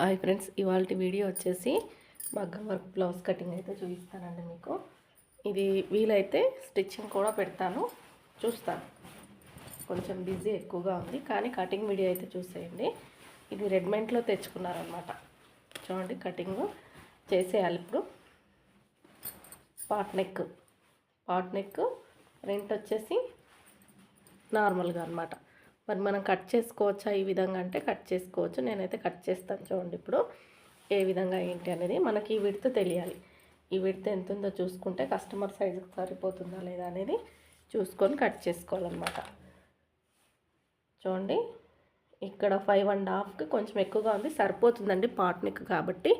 Hi friends ఇవాళ video వచ్చేసి మగ్గం వర్క్ బ్లౌజ్ కటింగ్ అయితే చూపిస్తానండి మీకు. ఇది వీలైతే స్టిచ్చింగ్ కూడా పెడతాను చూస్తాను. కొంచెం బిజీ ఎక్కువగా ఉంది కానీ కటింగ్ వీడియో అయితే చూసేయండి. ఇది రెడీమేడ్లో తెచ్చుకున్నారనమాట. చూడండి కటింగ్ చేసేయాలి ఇప్పుడు. పాట్ నెక్ పాట్ నెక్ రెంట్ వచ్చేసి నార్మల్గా అనమాట. మరి మనం కట్ చేసుకోవచ్చా ఈ విధంగా అంటే కట్ చేసుకోవచ్చు. నేనైతే కట్ చేస్తాను చూడండి ఇప్పుడు ఏ విధంగా ఏంటి అనేది మనకి ఈ విడత తెలియాలి. ఈ విడత ఎంత ఉందో చూసుకుంటే కస్టమర్ సైజుకి సరిపోతుందా లేదా అనేది చూసుకొని కట్ చేసుకోవాలన్నమాట. చూడండి ఇక్కడ ఫైవ్ అండ్ హాఫ్కి కొంచెం ఎక్కువగా ఉంది. సరిపోతుందండి పాట్నిక్ కాబట్టి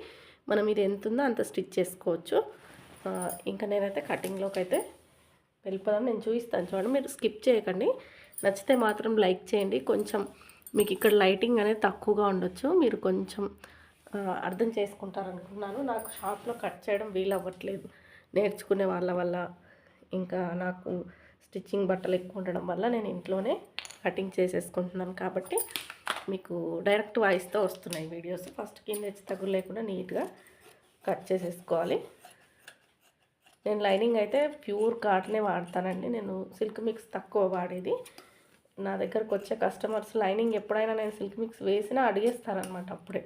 మనం ఇది ఎంత ఉందో అంత స్టిచ్ చేసుకోవచ్చు. ఇంకా నేనైతే కటింగ్లోకి అయితే వెళ్ళిపోదాం. నేను చూపిస్తాను చూడండి. మీరు స్కిప్ చేయకండి. నచ్చితే మాత్రం లైక్ చేయండి. కొంచెం మీకు ఇక్కడ లైటింగ్ అనేది తక్కువగా ఉండొచ్చు. మీరు కొంచెం అర్థం చేసుకుంటారనుకున్నాను. నాకు షాప్లో కట్ చేయడం వీలు అవ్వట్లేదు. నేర్చుకునే వాళ్ళ వల్ల ఇంకా నాకు స్టిచ్చింగ్ బట్టలు ఎక్కువ ఉండడం వల్ల నేను ఇంట్లోనే కటింగ్ చేసేసుకుంటున్నాను కాబట్టి మీకు డైరెక్ట్ వాయిస్తో వస్తున్నాయి వీడియోస్. ఫస్ట్ కింద వచ్చి తగులు లేకుండా నీట్గా కట్ చేసేసుకోవాలి. నేను లైనింగ్ అయితే ప్యూర్ కాటనే వాడతానండి. నేను సిల్క్ మిక్స్ తక్కువ వాడేది. నా దగ్గరకు వచ్చే కస్టమర్స్ లైనింగ్ ఎప్పుడైనా నేను సిల్క్ మిక్స్ వేసినా అడిగేస్తారనమాట అప్పుడే.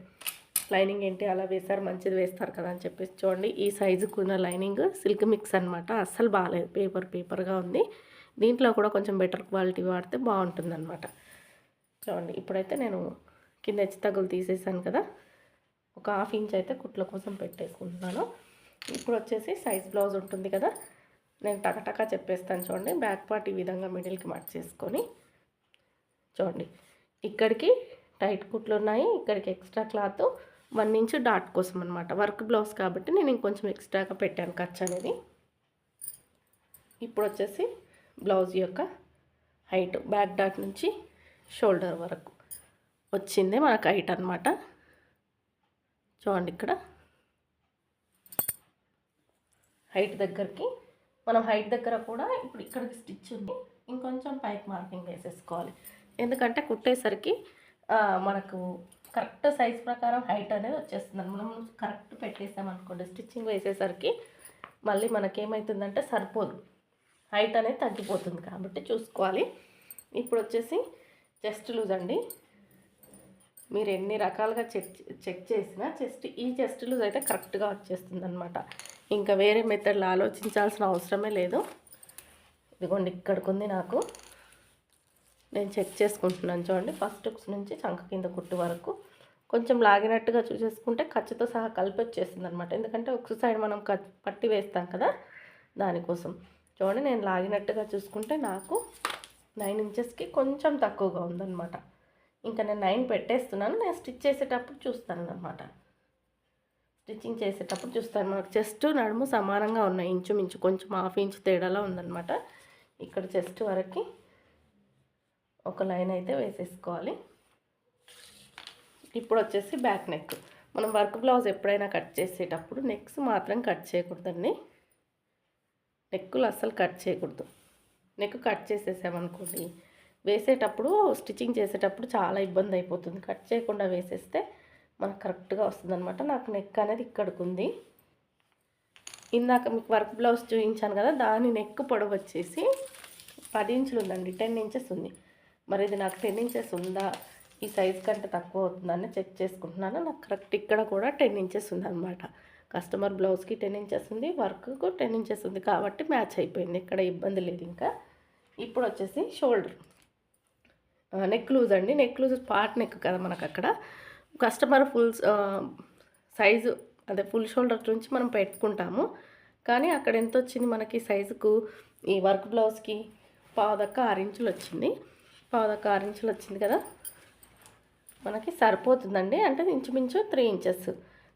లైనింగ్ ఏంటి? అలా వేశారు మంచిది వేస్తారు కదా అని చెప్పేసి చూడండి. ఈ సైజుకు ఉన్న లైనింగ్ సిల్క్ మిక్స్ అనమాట అస్సలు బాగాలేదు పేపర్ పేపర్గా ఉంది. దీంట్లో కూడా కొంచెం బెటర్ క్వాలిటీ వాడితే బాగుంటుంది అనమాట చూడండి. ఇప్పుడైతే నేను కింద హెచ్చు తగ్గులు తీసేసాను కదా. ఒక హాఫ్ ఇంచ్ అయితే కుట్ల కోసం పెట్టేసుకుంటున్నాను. ఇప్పుడు వచ్చేసి సైజ్ బ్లౌజ్ ఉంటుంది కదా. నేను టకటకా చెప్పేస్తాను చూడండి. బ్యాక్ పార్ట్ ఈ విధంగా మిడిల్కి మట్ చేసుకొని చూడండి. ఇక్కడికి టైట్ కుట్లు ఉన్నాయి. ఇక్కడికి extra cloth one inch dot కోసం అనమాట వర్క్ బ్లౌజ్ కాబట్టి నేను ఇంకొంచెం ఎక్స్ట్రాగా పెట్టాను ఖర్చు అనేది. ఇప్పుడు వచ్చేసి బ్లౌజ్ యొక్క హైట్ బ్యాక్ డాట్ నుంచి షోల్డర్ వరకు వచ్చింది మనకు హైట్ అనమాట చూడండి ఇక్కడ. హైట్ దగ్గరికి మనం హైట్ దగ్గర కూడా ఇప్పుడు ఇక్కడికి స్టిచ్ ఉంది. ఇంకొంచెం పైకి మార్కింగ్ వేసేసుకోవాలి. ఎందుకంటే కుట్టేసరికి మనకు కరెక్ట్ సైజ్ ప్రకారం హైట్ అనేది వచ్చేస్తుంది మనం కరెక్ట్ పెట్టేసామనుకోండి స్టిచ్చింగ్ వేసేసరికి మళ్ళీ మనకేమవుతుందంటే సరిపోదు. హైట్ అనేది తగ్గిపోతుంది కాబట్టి చూసుకోవాలి. ఇప్పుడు వచ్చేసి చెస్ట్ లూజ్ అండి. మీరు ఎన్ని రకాలుగా చెక్ చెక్ చేసినా చెస్ట్ ఈ చెస్ట్ లూజ్ అయితే కరెక్ట్గా వచ్చేస్తుంది అనమాట ఇంకా వేరే మెథడ్లో ఆలోచించాల్సిన అవసరమే లేదు. ఇదిగోండి ఇక్కడికి ఉంది నాకు. నేను చెక్ చేసుకుంటున్నాను. చూడండి ఫస్ట్ హుక్స్ నుంచి చంక కింద కుట్టు వరకు కొంచెం లాగినట్టుగా చూసేసుకుంటే ఖర్చుతో సహా కలిపి వచ్చేసింది అనమాట ఎందుకంటే ఒక సైడ్ మనం పట్టి వేస్తాం కదా దానికోసం. చూడండి నేను లాగినట్టుగా చూసుకుంటే నాకు నైన్ ఇంచెస్కి కొంచెం తక్కువగా ఉందన్నమాట. ఇంకా నేను నైన్ పెట్టేస్తున్నాను. నేను స్టిచ్ చేసేటప్పుడు చూస్తాను అనమాట స్టిచ్చింగ్ చేసేటప్పుడు చూస్తాను. మనకు చెస్ట్ నడుము సమానంగా ఉన్నాయి. ఇంచుమించు కొంచెం హాఫ్ ఇంచు తేడాలో ఉందన్నమాట. ఇక్కడ చెస్ట్ వరకు ఒక లైన్ అయితే వేసేసుకోవాలి. ఇప్పుడు వచ్చేసి బ్యాక్ నెక్. మనం వర్క్ బ్లౌజ్ ఎప్పుడైనా కట్ చేసేటప్పుడు నెక్స్ మాత్రం కట్ చేయకూడదండి. నెక్కులు అస్సలు కట్ చేయకూడదు. నెక్ కట్ చేసేసామనుకోండి వేసేటప్పుడు స్టిచ్చింగ్ చేసేటప్పుడు చాలా ఇబ్బంది అయిపోతుంది. కట్ చేయకుండా వేసేస్తే మనకు కరెక్ట్గా వస్తుందనమాట నాకు నెక్ అనేది ఇక్కడికి ఉంది. ఇందాక మీకు వర్క్ బ్లౌజ్ చూపించాను కదా దాని నెక్ పొడవు వచ్చేసి పది ఇంచులు ఉందండి టెన్ ఇంచెస్ ఉంది. మరి ఇది నాకు టెన్ ఇంచెస్ ఉందా? ఈ సైజ్ కంటే తక్కువ అవుతుందని చెక్ చేసుకుంటున్నాను. నాకు కరెక్ట్ ఇక్కడ కూడా టెన్ ఇంచెస్ ఉందన్నమాట. కస్టమర్ బ్లౌజ్కి టెన్ ఇంచెస్ ఉంది వర్క్కు టెన్ ఇంచెస్ ఉంది కాబట్టి మ్యాచ్ అయిపోయింది. ఇక్కడ ఇబ్బంది లేదు ఇంకా. ఇప్పుడు వచ్చేసి షోల్డర్. నెక్ లూజ్ అండి. నెక్ లూజ్ పార్ట్ నెక్ కదా మనకు అక్కడ. కస్టమర్ ఫుల్ సైజు అదే ఫుల్ షోల్డర్ నుంచి మనం పెట్టుకుంటాము. కానీ అక్కడ ఎంత వచ్చింది మనకి సైజుకు? ఈ వర్క్ బ్లౌజ్కి పావుదక్క ఆరు ఇంచులు వచ్చింది పావుదక్క ఆరు ఇంచులు వచ్చింది కదా. మనకి సరిపోతుందండి. అంటే ఇంచుమించు త్రీ ఇంచెస్.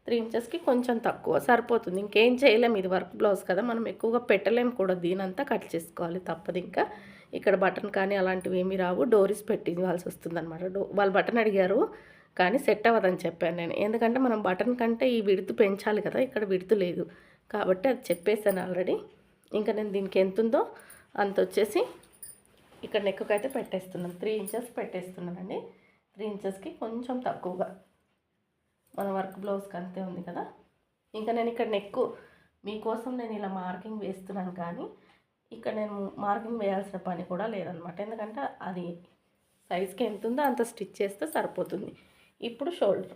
త్రీ ఇంచెస్కి కొంచెం తక్కువ సరిపోతుంది. ఇంకేం చేయలేము ఇది వర్క్ బ్లౌజ్ కదా. మనం ఎక్కువగా పెట్టలేము కూడా. దీనంతా కట్ చేసుకోవాలి. తప్పదు ఇంకా. ఇక్కడ బటన్ కానీ అలాంటివి ఏమీ రావు. డోరీస్ పెట్టి ఇవ్వాల్సి వస్తుంది అనమాట డో వాళ్ళు బటన్ అడిగారు. కానీ సెట్ అవ్వదని చెప్పాను నేను. ఎందుకంటే మనం బటన్ కంటే ఈ విడుతు పెంచాలి కదా. ఇక్కడ విడుతు లేదు. కాబట్టి అది చెప్పేసాను ఆల్రెడీ. ఇంకా నేను దీనికి ఎంత ఉందో అంత వచ్చేసి ఇక్కడ నెక్కుకి అయితే పెట్టేస్తున్నాం. త్రీ ఇంచెస్ పెట్టేస్తున్నానండి. త్రీ ఇంచెస్కి కొంచెం తక్కువగా. మన వర్క్ బ్లౌజ్కి అంతే ఉంది కదా. ఇంకా నేను ఇక్కడ నెక్కు మీకోసం నేను ఇలా మార్కింగ్ వేస్తున్నాను కానీ ఇక్కడ నేను మార్కింగ్ వేయాల్సిన పని కూడా లేదనమాట. ఎందుకంటే అది సైజ్కి ఎంత ఉందో అంత స్టిచ్ చేస్తే సరిపోతుంది. ఇప్పుడు షోల్డర్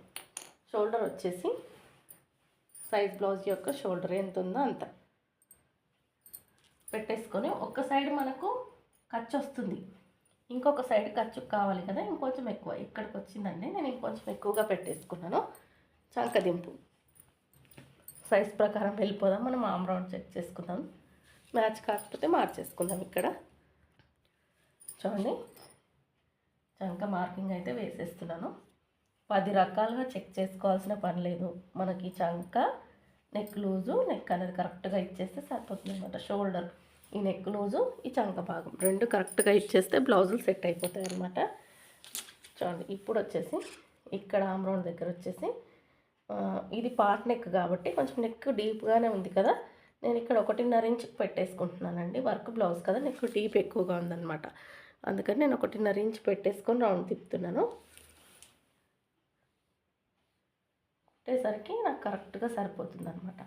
షోల్డర్ వచ్చేసి సైజ్ బ్లౌజ్ యొక్క షోల్డర్ ఎంత ఉందో అంత. పెట్టేసుకొని ఒక సైడ్ మనకు ఖర్చు వస్తుంది ఇంకొక సైడ్ ఖర్చు కావాలి కదా ఇంకొంచెం ఎక్కువ. ఇక్కడికి వచ్చిందండి నేను ఇంకొంచెం ఎక్కువగా పెట్టేసుకున్నాను. చంకదింపు సైజ్ ప్రకారం వెళ్ళిపోదాం మనం ఆమ్ రౌండ్ చెక్ చేసుకుందాం. మ్యాచ్ కాకపోతే మార్చేసుకుందాం ఇక్కడ. చూడండి చంక మార్కింగ్ అయితే వేసేస్తున్నాను. పది రకాలుగా చెక్ చేసుకోవాల్సిన పని లేదు. మనకి చంక నెక్ లూజు నెక్ అనేది కరెక్ట్గా ఇచ్చేస్తే సరిపోతుంది అనమాట షోల్డర్. ఈ నెక్ లూజు ఈ చంక భాగం. రెండు కరెక్ట్గా ఇచ్చేస్తే బ్లౌజులు సెట్ అయిపోతాయి అనమాట చూడండి ఇప్పుడు వచ్చేసి ఇక్కడ ఆమ్ దగ్గర వచ్చేసి ఇది పార్ట్ నెక్ కాబట్టి కొంచెం నెక్ డీప్గానే ఉంది కదా. నేను ఇక్కడ ఒకటిన్నర ఇంచ్ పెట్టేసుకుంటున్నానండి. వర్క్ బ్లౌజ్ కదా నెక్ డీప్ ఎక్కువగా ఉందన్నమాట. అందుకని నేను ఒకటిన్నర ఇంచ్ పెట్టేసుకొని రౌండ్ తిప్పుతున్నాను. కుట్టేసరికి నాకు కరెక్ట్గా సరిపోతుంది అనమాట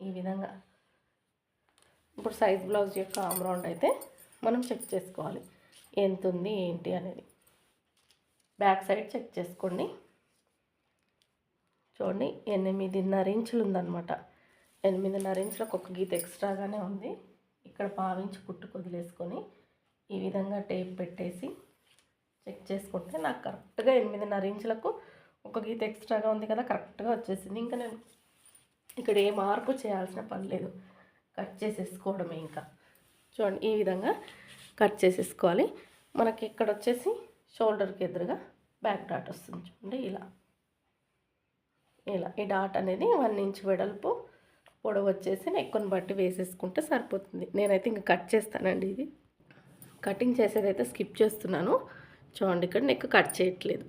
ఈ విధంగా. ఇప్పుడు సైజ్ బ్లౌజ్ యొక్క ఆమ్రౌండ్ అయితే మనం చెక్ చేసుకోవాలి. ఎంత ఉంది ఏంటి అనేది. బ్యాక్ సైడ్ చెక్ చేసుకోండి. చూడండి ఎనిమిదిన్నర ఇంచులు ఉందన్నమాట. ఎనిమిదిన్నర ఇంచులకు ఒక గీత ఎక్స్ట్రాగానే ఉంది. ఇక్కడ పావించి కుట్టు వదిలేసుకొని ఈ విధంగా టేప్ పెట్టేసి చెక్ చేసుకుంటే నాకు కరెక్ట్గా ఎనిమిదిన్నర ఇంచులకు ఒక గీత ఎక్స్ట్రాగా ఉంది కదా కరెక్ట్గా వచ్చేసింది. ఇంకా నేను ఇక్కడ ఏ మార్పు చేయాల్సిన పని లేదు. కట్ చేసేసుకోవడమే ఇంకా. చూడండి ఈ విధంగా కట్ చేసేసుకోవాలి. మనకి ఇక్కడ వచ్చేసి షోల్డర్కి ఎదురుగా బ్యాక్ డాట్ వస్తుంది చూడండి ఇలా. ఇలా ఈ డాట్ అనేది వన్ ఇంచ్ వెడల్పు పొడవు వచ్చేసి నెక్కుని బట్టి వేసేసుకుంటే సరిపోతుంది. నేనైతే ఇంకా కట్ చేస్తానండి ఇది. కటింగ్ చేసేదైతే స్కిప్ చేస్తున్నాను. చూడండి ఇక్కడ నెక్ కట్ చేయట్లేదు.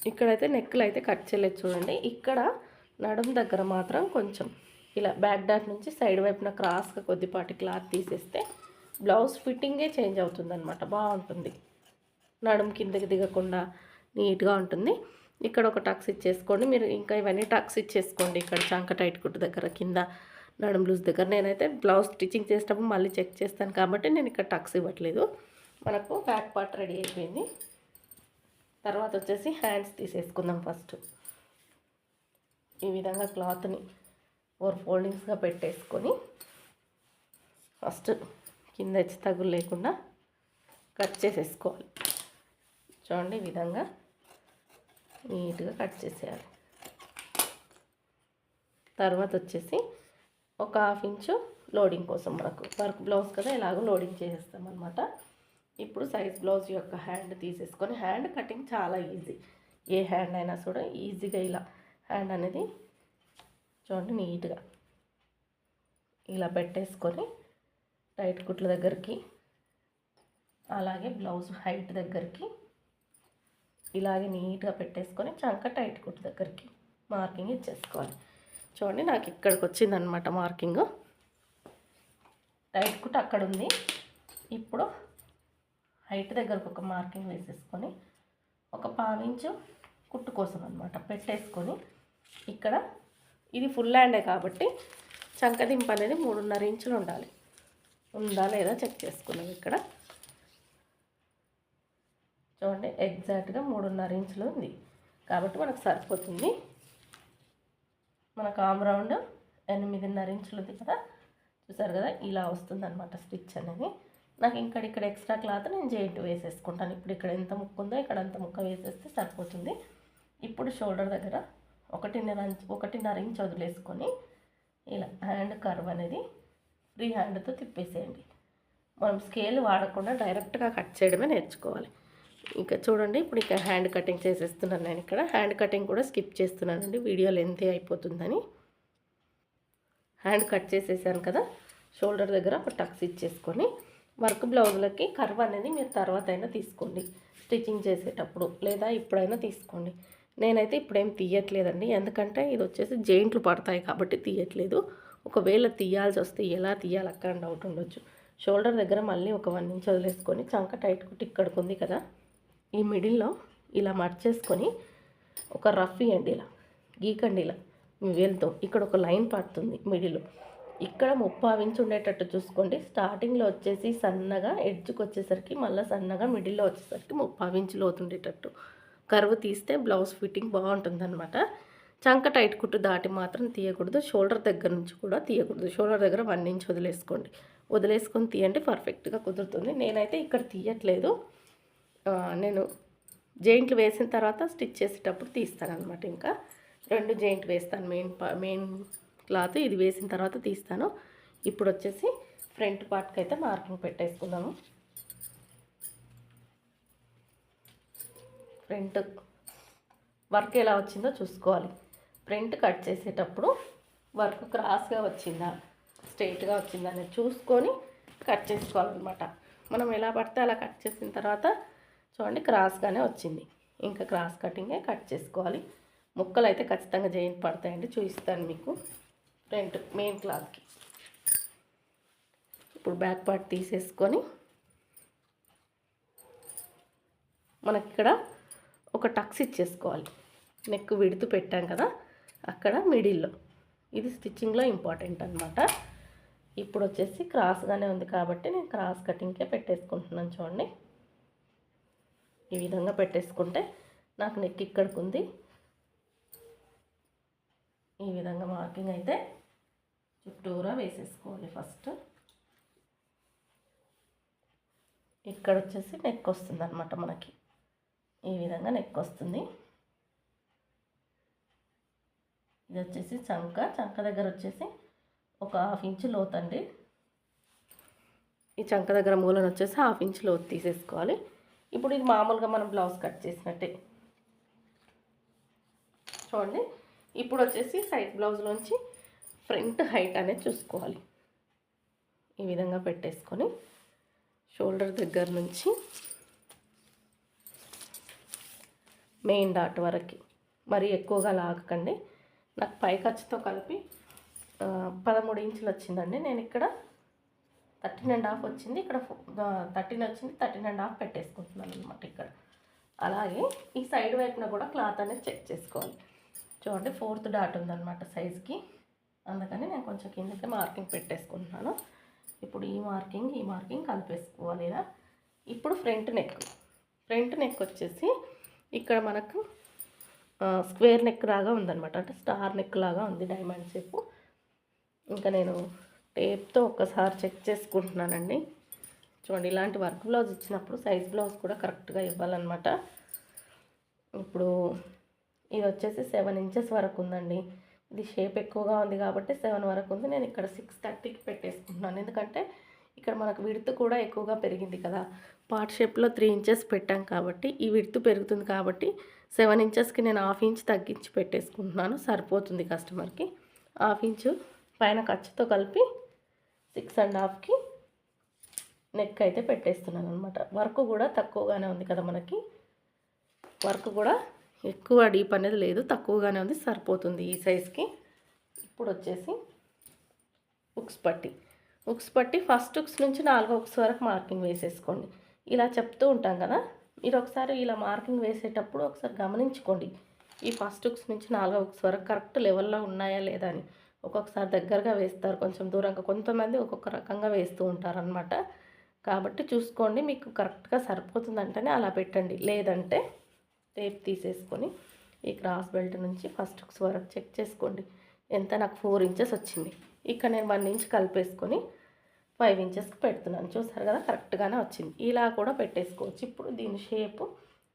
ఇక్కడైతే నెక్లు అయితే కట్ చేయలేదు చూడండి. ఇక్కడ నడుం దగ్గర మాత్రం కొంచెం ఇలా బ్యాక్ డాట్ నుంచి సైడ్ వైపున క్రాస్గా కొద్దిపాటి క్లాత్ తీసేస్తే బ్లౌజ్ ఫిట్టింగే చేంజ్ అవుతుంది అనమాట బాగుంటుంది. నడుం కిందకి దిగకుండా నీట్గా ఉంటుంది. ఇక్కడ ఒక టక్స్ ఇచ్చేసుకోండి. మీరు ఇంకా ఇవన్నీ టక్స్ ఇచ్చేసుకోండి. ఇక్కడ చంక టైట్ కుట్టు దగ్గర కింద నడుం లూజ్ దగ్గర. నేనైతే బ్లౌజ్ స్టిచ్చింగ్ చేసేటప్పుడు మళ్ళీ చెక్ చేస్తాను కాబట్టి నేను ఇక్కడ టక్స్ ఇవ్వట్లేదు. మనకు బ్యాక్ పార్ట్ రెడీ అయిపోయింది. తర్వాత వచ్చేసి హ్యాండ్స్ తీసేసుకుందాం ఫస్ట్. ఈ విధంగా క్లాత్ని ఫోర్ ఫోల్డింగ్స్గా పెట్టేసుకొని ఫస్ట్ కింద హెచ్చు తగులు లేకుండా కట్ చేసేసుకోవాలి. చూడండి ఈ విధంగా నీట్గా కట్ చేసేయాలి. తర్వాత వచ్చేసి ఒక హాఫ్ ఇంచు లోడింగ్ కోసం మనకు వర్క్ బ్లౌజ్ కదా ఇలాగో లోడింగ్ చేసేస్తాం అనమాట ఇప్పుడు సైజ్ బ్లౌజ్ యొక్క హ్యాండ్ తీసేసుకొని హ్యాండ్ కటింగ్ చాలా ఈజీ. ఏ హ్యాండ్ అయినా కూడా ఈజీగా ఇలా హ్యాండ్ అనేది చూడండి నీట్గా ఇలా పెట్టేసుకొని టైట్ కుట్ల దగ్గరికి అలాగే బ్లౌజ్ హైట్ దగ్గరికి ఇలాగే నీట్గా పెట్టేసుకొని చంక టైట్ కుట్టు దగ్గరికి మార్కింగ్ ఇచ్చేసుకోవాలి. చూడండి నాకు ఇక్కడికి వచ్చిందనమాట మార్కింగ్. టైట్ కుట్ అక్కడ ఉంది. ఇప్పుడు హైట్ దగ్గరకు ఒక మార్కింగ్ వేసేసుకొని ఒక పావించు కుట్టు కోసం అనమాట పెట్టేసుకొని ఇక్కడ ఇది ఫుల్ హ్యాండే కాబట్టి చంకదింప అనేది మూడున్నర ఇంచులు ఉండాలి. ఉందా లేదా చెక్ చేసుకున్నాం ఇక్కడ. చూడండి ఎగ్జాక్ట్గా మూడున్నర ఇంచులు ఉంది. కాబట్టి మనకు సరిపోతుంది. మనకు ఆమ్ రౌండ్ ఎనిమిదిన్నర ఇంచులు ఉంది కదా. చూసారు కదా ఇలా వస్తుంది అనమాట స్టిచ్ అనేది. నాకు ఇక్కడ ఇక్కడ ఎక్స్ట్రా క్లాత్ నేను జెయింట్ వేసేసుకుంటాను. ఇప్పుడు ఇక్కడ ఎంత ముక్క ఉందో ఇక్కడ అంత ముక్క వేసేస్తే సరిపోతుంది. ఇప్పుడు షోల్డర్ దగ్గర ఒకటిన్నర ఒకటిన్నర ఇంచ్ వదిలేసుకొని ఇలా హ్యాండ్ కర్వ్ అనేది ఫ్రీ హ్యాండ్తో తిప్పేసేయండి. మనం స్కేల్ వాడకుండా డైరెక్ట్గా కట్ చేయడమే నేర్చుకోవాలి. ఇంకా చూడండి ఇప్పుడు ఇక హ్యాండ్ కటింగ్ చేసేస్తున్నాను నేను ఇక్కడ. హ్యాండ్ కటింగ్ కూడా స్కిప్ చేస్తున్నానండి. వీడియో లెంత్ అయిపోతుందని. హ్యాండ్ కట్ చేసేసాను కదా షోల్డర్ దగ్గర ఒక టక్స్ ఇచ్చేసుకొని వర్క్ బ్లౌజులకి కర్వ్ అనేది మీరు తర్వాత అయినా తీసుకోండి. స్టిచ్చింగ్ చేసేటప్పుడు లేదా ఇప్పుడైనా తీసుకోండి. నేనైతే ఇప్పుడేం తీయట్లేదండి. ఎందుకంటే ఇది వచ్చేసి జెయింట్లు పడతాయి కాబట్టి తీయట్లేదు. ఒకవేళ తీయాల్సి వస్తే ఎలా తీయాలి అక్కడ డౌట్ ఉండొచ్చు. షోల్డర్ దగ్గర మళ్ళీ ఒక వన్ ఇంచ్ వదిలేసుకొని చంక టైట్ కుట్టి ఇక్కడికి ఉంది కదా ఈ మిడిల్లో ఇలా మర్చేసుకొని ఒక రఫ్ ఇవ్వండి ఇలా గీకండి ఇలా వెళ్తాం ఇక్కడ ఒక లైన్ పడుతుంది మిడిల్. ఇక్కడ ముప్పావు ఇంచు ఉండేటట్టు చూసుకోండి. స్టార్టింగ్లో వచ్చేసి సన్నగా ఎడ్జ్కి వచ్చేసరికి మళ్ళీ సన్నగా మిడిల్లో వచ్చేసరికి ముప్పావు ఇంచు లోతుండేటట్టు. కరువు తీస్తే బ్లౌజ్ ఫిట్టింగ్ బాగుంటుంది అనమాట చంక టైట్ కుట్టు దాటి మాత్రం తీయకూడదు. షోల్డర్ దగ్గర నుంచి కూడా తీయకూడదు. షోల్డర్ దగ్గర వన్ ఇంచ్ వదిలేసుకోండి. వదిలేసుకొని తీయండి పర్ఫెక్ట్గా కుదురుతుంది. నేనైతే ఇక్కడ తీయట్లేదు. నేను జెయింట్లు వేసిన తర్వాత స్టిచ్ చేసేటప్పుడు తీస్తాను అనమాట ఇంకా. రెండు జెయింట్ వేస్తాను. మెయిన్ మెయిన్ క్లాత్ ఇది వేసిన తర్వాత తీస్తాను. ఇప్పుడు వచ్చేసి ఫ్రంట్ పార్ట్కి అయితే మార్కింగ్ పెట్టేసుకుందాము. ప్రింట్ వర్క్ ఎలా వచ్చిందో చూసుకోవాలి. ప్రింట్ కట్ చేసేటప్పుడు వర్క్ క్రాస్గా వచ్చిందా స్ట్రైట్గా వచ్చిందా అనేది చూసుకొని కట్ చేసుకోవాలన్నమాట. మనం ఎలా పడితే అలా కట్ చేసిన తర్వాత చూడండి క్రాస్గానే వచ్చింది. ఇంకా క్రాస్ కటింగే కట్ చేసుకోవాలి. ముక్కలు అయితే ఖచ్చితంగా జైన్ పడతాయండి చూపిస్తాను మీకు ఫ్రంట్ మెయిన్ క్లాత్కి. ఇప్పుడు బ్యాక్ పార్ట్ తీసేసుకొని మనకి ఇక్కడ ఒక టక్స్ ఇచ్చేసుకోవాలి. నెక్ విడుతు పెట్టాం కదా అక్కడ మిడిల్లో. ఇది స్టిచ్చింగ్లో ఇంపార్టెంట్ అనమాట ఇప్పుడు వచ్చేసి క్రాస్గానే ఉంది కాబట్టి నేను క్రాస్ కటింగ్కే పెట్టేసుకుంటున్నాను చూడండి. ఈ విధంగా పెట్టేసుకుంటే నాకు నెక్ ఇక్కడికి ఉంది. ఈ విధంగా మార్కింగ్ అయితే చుట్టూరా వేసేసుకోవాలి ఫస్ట్. ఇక్కడ వచ్చేసి నెక్ వస్తుంది అనమాట మనకి. ఈ విధంగా నెక్ వస్తుంది. ఇది వచ్చేసి చంక. చంక దగ్గర వచ్చేసి ఒక హాఫ్ ఇంచ్ లోతండి ఈ చంక దగ్గర మూలన వచ్చేసి హాఫ్ ఇంచ్ లోతు తీసేసుకోవాలి. ఇప్పుడు ఇది మామూలుగా మనం బ్లౌజ్ కట్ చేసినట్టే. చూడండి. ఇప్పుడు వచ్చేసి సైడ్ బ్లౌజ్లోంచి ఫ్రంట్ హైట్ అనేది చూసుకోవాలి. ఈ విధంగా పెట్టేసుకొని షోల్డర్ దగ్గర నుంచి మెయిన్ డాట్ వరకు. మరి ఎక్కువగా లాగకండి. నాకు పై ఖర్చుతో కలిపి పదమూడు ఇంచులు వచ్చిందండి. నేను ఇక్కడ థర్టీన్ అండ్ హాఫ్ వచ్చింది. ఇక్కడ థర్టీన్ వచ్చింది. థర్టీన్ అండ్ హాఫ్ పెట్టేసుకుంటున్నాను అనమాట ఇక్కడ. అలాగే ఈ సైడ్ వైపున కూడా క్లాత్ అనేది చెక్ చేసుకోవాలి. చూడండి ఫోర్త్ డాట్ ఉందన్నమాట సైజ్కి. అందుకని నేను కొంచెం కిందకి మార్కింగ్ పెట్టేసుకుంటున్నాను. ఇప్పుడు ఈ మార్కింగ్ ఈ మార్కింగ్ కలిపేసుకోవాలి ఇలా. ఇప్పుడు ఫ్రంట్ నెక్. ఫ్రంట్ నెక్ వచ్చేసి ఇక్కడ మనకు స్క్వేర్ నెక్ లాగా ఉందన్నమాట. అంటే స్టార్ నెక్ లాగా ఉంది డైమండ్ షేపు. ఇంకా నేను టేప్తో ఒక్కసారి చెక్ చేసుకుంటున్నానండి. చూడండి ఇలాంటి వర్క్ బ్లౌజ్ ఇచ్చినప్పుడు సైజ్ బ్లౌజ్ కూడా కరెక్ట్గా ఇవ్వాలన్నమాట. ఇప్పుడు ఇది వచ్చేసి సెవెన్ ఇంచెస్ వరకు ఉందండి. ఇది షేప్ ఎక్కువగా ఉంది కాబట్టి సెవెన్ వరకు ఉంది. నేను ఇక్కడ సిక్స్ థర్టీకి పెట్టేసుకుంటున్నాను. ఎందుకంటే ఇక్కడ మనకు విడుతు కూడా ఎక్కువగా పెరిగింది కదా. పార్ట్ షేప్లో త్రీ ఇంచెస్ పెట్టాం కాబట్టి ఈ విడుతు పెరుగుతుంది కాబట్టి సెవెన్ ఇంచెస్కి నేను హాఫ్ ఇంచ్ తగ్గించి పెట్టేసుకుంటున్నాను. సరిపోతుంది కస్టమర్కి. హాఫ్ ఇంచు పైన ఖర్చుతో కలిపి సిక్స్ అండ్ హాఫ్కి నెక్ అయితే పెట్టేస్తున్నాను అనమాట వర్క్ కూడా తక్కువగానే ఉంది కదా మనకి. వర్క్ కూడా ఎక్కువ డీప్ అనేది లేదు తక్కువగానే ఉంది సరిపోతుంది ఈ సైజ్కి. ఇప్పుడు వచ్చేసి ఉక్స్ పట్టి. ఉక్స్ పట్టి ఫస్ట్ ఉక్స్ నుంచి నాలుగో ఉక్స్ వరకు మార్కింగ్ వేసేసుకోండి. ఇలా చెప్తూ ఉంటాం కదా. మీరు ఒకసారి ఇలా మార్కింగ్ వేసేటప్పుడు ఒకసారి గమనించుకోండి. ఈ ఫస్ట్ ఉక్స్ నుంచి నాలుగో ఉక్స్ వరకు కరెక్ట్ లెవెల్లో ఉన్నాయా లేదా అని. ఒక్కొక్కసారి దగ్గరగా వేస్తారు కొంచెం దూరంగా. కొంతమంది ఒక్కొక్క రకంగా వేస్తూ ఉంటారనమాట కాబట్టి చూసుకోండి మీకు కరెక్ట్గా సరిపోతుందంటేనే అలా పెట్టండి. లేదంటే టేప్ తీసేసుకొని ఈ క్రాస్ బెల్ట్ నుంచి ఫస్ట్ హుక్స్ వరకు చెక్ చేసుకోండి. ఎంత నాకు ఫోర్ ఇంచెస్ వచ్చింది. ఇక్కడ నేను వన్ ఇంచ్ కలిపేసుకొని ఫైవ్ ఇంచెస్కి పెడుతున్నాను. చూసారు కదా? కరెక్ట్గానే వచ్చింది. ఇలా కూడా పెట్టేసుకోవచ్చు. ఇప్పుడు దీని షేపు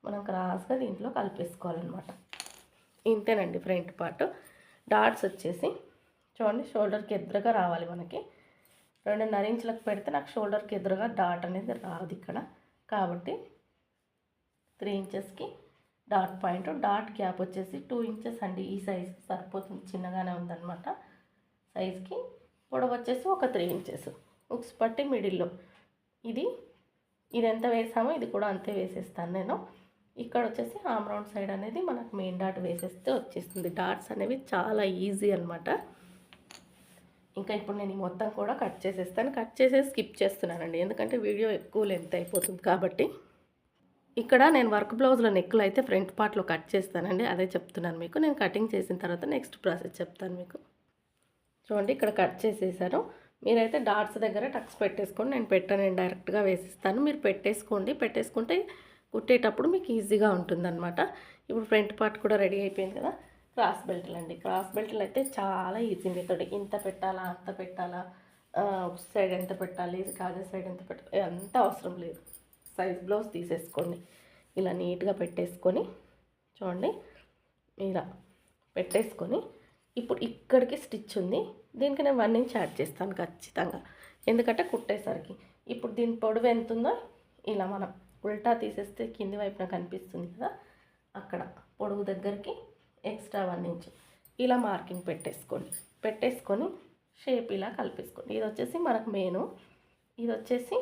మనం క్రాస్గా దీంట్లో కలిపేసుకోవాలన్నమాట. ఇంతేనండి ఫ్రంట్ పార్ట్. డాట్స్ వచ్చేసి చూడండి షోల్డర్కి ఎదురుగా రావాలి మనకి. రెండున్నర ఇంచులకు పెడితే నాకు షోల్డర్కి ఎదురుగా డాట్ అనేది రాదు ఇక్కడ. కాబట్టి త్రీ ఇంచెస్కి డాట్ పాయింట్. డాట్ గ్యాప్ వచ్చేసి టూ ఇంచెస్ అండి. ఈ సైజ్ సరిపోతుంది. చిన్నగానే ఉందన్నమాట. సైజ్కి పొడవు వచ్చేసి ఒక త్రీ ఇంచెస్. ఉక్స్ పట్టి మిడిల్లో. ఇది ఇది ఎంత వేసామో ఇది కూడా అంతే వేసేస్తాను నేను. ఇక్కడ వచ్చేసి ఆమ్ రౌండ్ సైడ్ అనేది మనకు మెయిన్ డాట్ వేసేస్తే వచ్చేస్తుంది. డాట్స్ అనేవి చాలా ఈజీ అనమాట ఇంకా ఇప్పుడు నేను ఈ మొత్తం కూడా కట్ చేసేస్తాను. కట్ చేసేసి స్కిప్ చేస్తున్నానండి. ఎందుకంటే వీడియో ఎక్కువ లెంత్ అయిపోతుంది కాబట్టి. ఇక్కడ నేను వర్క్ బ్లౌజ్లో నెక్కులు అయితే ఫ్రంట్ పార్ట్లో కట్ చేస్తానండి. అదే చెప్తున్నాను మీకు. నేను కటింగ్ చేసిన తర్వాత నెక్స్ట్ ప్రాసెస్ చెప్తాను మీకు. చూడండి ఇక్కడ కట్ చేసేసాను. మీరైతే డాట్స్ దగ్గర టక్స్ పెట్టేసుకోండి నేను పెట్టాను డైరెక్ట్గా వేసిస్తాను. మీరు పెట్టేసుకోండి. పెట్టేసుకుంటే కుట్టేటప్పుడు మీకు ఈజీగా ఉంటుందన్నమాట. ఇప్పుడు ఫ్రంట్ పార్ట్ కూడా రెడీ అయిపోయింది కదా. క్రాస్ బెల్ట్లు అండి. క్రాస్ బెల్ట్లు అయితే చాలా ఈజీ మెథడ్ ఇంత పెట్టాలా అంత పెట్టాలా ఒక సైడ్ ఎంత పెట్టాలి కాజా సైడ్ ఎంత పెట్టాలి అంత అవసరం లేదు. సైజ్ బ్లౌజ్ తీసేసుకోండి. ఇలా నీట్గా పెట్టేసుకొని చూడండి. ఇలా పెట్టేసుకొని ఇప్పుడు ఇక్కడికి స్టిచ్ ఉంది. దీనికి నేను వన్ ఇంచ్ యాడ్ చేస్తాను ఖచ్చితంగా. ఎందుకంటే కుట్టేసరికి. ఇప్పుడు దీని పొడవు ఎంత ఉందో ఇలా మనం ఉల్టా తీసేస్తే కింది వైపున కనిపిస్తుంది కదా అక్కడ పొడవు దగ్గరికి ఎక్స్ట్రా వన్ ఇంచ్ ఇలా మార్కింగ్ పెట్టేసుకోండి. పెట్టేసుకొని షేప్ ఇలా కలిపేసుకోండి. ఇది వచ్చేసి మనకు మెయిన్ ఇది వచ్చేసి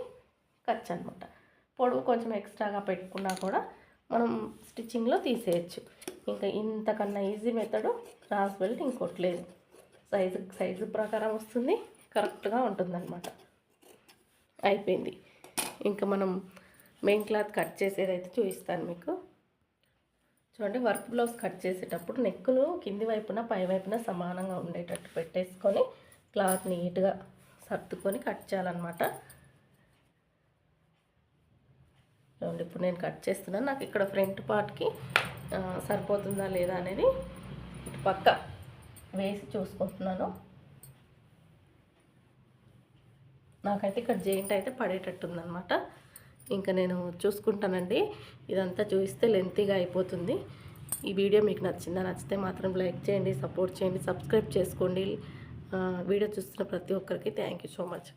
ఖర్చు అనమాట పొడవు కొంచెం ఎక్స్ట్రాగా పెట్టుకున్నా కూడా మనం స్టిచ్చింగ్లో తీసేయచ్చు. ఇంకా ఇంతకన్నా ఈజీ మెథడు క్రాస్ బెల్ట్ ఇంకోటి లేదు. సైజు సైజు ప్రకారం వస్తుంది. కరెక్ట్గా ఉంటుందన్నమాట. అయిపోయింది. ఇంకా మనం మెయిన్ క్లాత్ కట్ చేసేదైతే చూపిస్తాను మీకు. చూడండి వర్క్ బ్లౌజ్ కట్ చేసేటప్పుడు నెక్కులు కింది వైపున పై వైపున సమానంగా ఉండేటట్టు పెట్టేసుకొని క్లాత్ నీట్గా సర్దుకొని కట్ చేయాలన్నమాట. చూడండి ఇప్పుడు నేను కట్ చేస్తున్నాను. నాకు ఇక్కడ ఫ్రంట్ పార్ట్కి సరిపోతుందా లేదా అనేది ఇటు పక్క వేసి చూసుకుంటున్నాను. నాకైతే ఇక్కడ జాయింట్ అయితే పడేటట్టుందనమాట ఇంకా నేను చూసుకుంటానండి. ఇదంతా చూపిస్తే లెంతీగా అయిపోతుంది. ఈ వీడియో మీకు నచ్చిందా? నచ్చితే మాత్రం లైక్ చేయండి సపోర్ట్ చేయండి సబ్స్క్రైబ్ చేసుకోండి. వీడియో చూస్తున్న ప్రతి ఒక్కరికి థ్యాంక్ యూ సో మచ్.